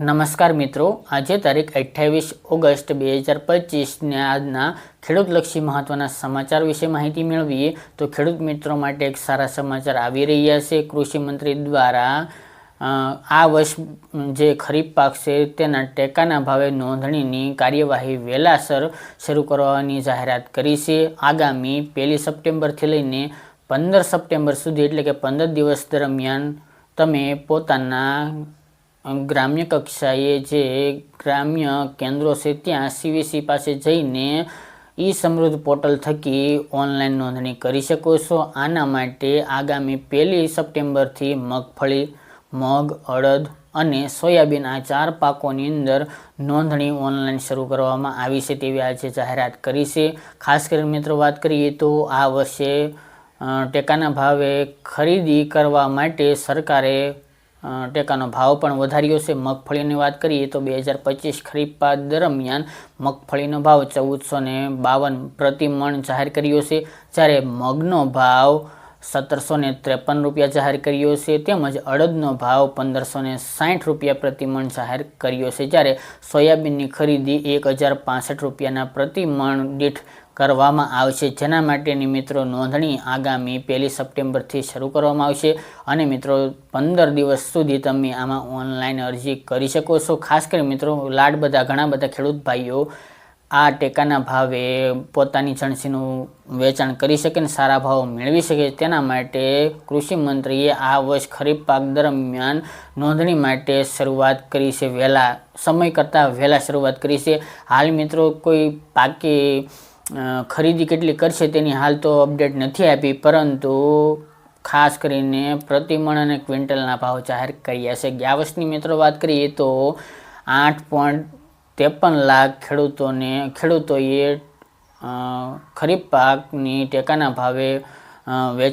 નમસ્કાર મિત્રો, આજે તારીખ અઠ્યાવીસ ઓગસ્ટ બે હજાર પચીસને આજના ખેડૂતલક્ષી મહત્ત્વના સમાચાર વિશે માહિતી મેળવીએ તો ખેડૂત મિત્રો માટે એક સારા સમાચાર આવી રહ્યા છે. કૃષિમંત્રી દ્વારા આ વર્ષ જે ખરીફ પાક છે તેના ટેકાના ભાવે નોંધણીની કાર્યવાહી વહેલાસર શરૂ કરવાની જાહેરાત કરી છે. આગામી પહેલી સપ્ટેમ્બરથી લઈને પંદર સપ્ટેમ્બર સુધી એટલે કે પંદર દિવસ દરમિયાન તમે પોતાના ગ્રામ્ય કક્ષાએ જે ગ્રામ્ય કેન્દ્રો છે, ત્યાં સીવીસી પાસે જઈને ઈ સમૃદ્ધ પોર્ટલ થકી ઓનલાઈન નોંધણી કરી શકો છો. આના માટે આગામી પહેલી સપ્ટેમ્બરથી મગફળી, મગ, અડદ અને સોયાબીન આ ચાર પાકોની અંદર નોંધણી ઓનલાઈન શરૂ કરવામાં આવી છે તેવી આજે જાહેરાત કરી છે. ખાસ કરીને મિત્રો વાત કરીએ તો આ વર્ષે ટેકાના ભાવે ખરીદી કરવા માટે સરકારે ટેકાનો ભાવ પણ વધાર્યો છે. મગફળીની વાત કરીએ તો બે હજાર પચીસ ખરીફ દરમિયાન મગફળીનો ભાવ ચૌદસો ને બાવન પ્રતિ મણ જાહેર કર્યો છે. જ્યારે મગનો ભાવ સત્તરસો ને ત્રેપન રૂપિયા જાહેર કર્યો છે, તેમજ અડદનો ભાવ પંદરસો ને સાઠ રૂપિયા પ્રતિ મણ જાહેર કર્યો છે. જ્યારે સોયાબીનની ખરીદી એક હજાર પાસઠ રૂપિયાના પ્રતિ મણ દીઠ કરવામાં આવશે. જેના માટેની મિત્રો નોંધણી આગામી પહેલી સપ્ટેમ્બરથી શરૂ કરવામાં આવશે. અને મિત્રો, પંદર દિવસ સુધી તમે આમાં ઓનલાઈન અરજી કરી શકો છો. ખાસ કરી મિત્રો, લાડ બધા, ઘણા બધા ખેડૂત ભાઈઓ આ ટેકાના ભાવે પોતાની જણસીનું વેચાણ કરી શકે અને સારા ભાવ મેળવી શકે. તેના માટે કૃષિ મંત્રીએ આ વર્ષ ખરીફ પાક દરમિયાન નોંધણી માટે શરૂઆત કરી છે. વહેલા, સમય કરતાં વહેલા શરૂઆત કરી છે. હાલ મિત્રો, કોઈ પાકી ખરીદી કેટલી કરશે તેની હાલ તો અપડેટ નથી આપી, પરંતુ ખાસ કરીને પ્રતિમણ અને ક્વિન્ટલના ભાવ જાહેર કર્યા છે. ગયા વર્ષની મિત્રો વાત કરીએ તો આઠ પોઈન્ટ ત્રેપન લાખ ખેડૂતોને, ખેડૂતોએ ખરીફ પાકની ટેકાના ભાવે વેચ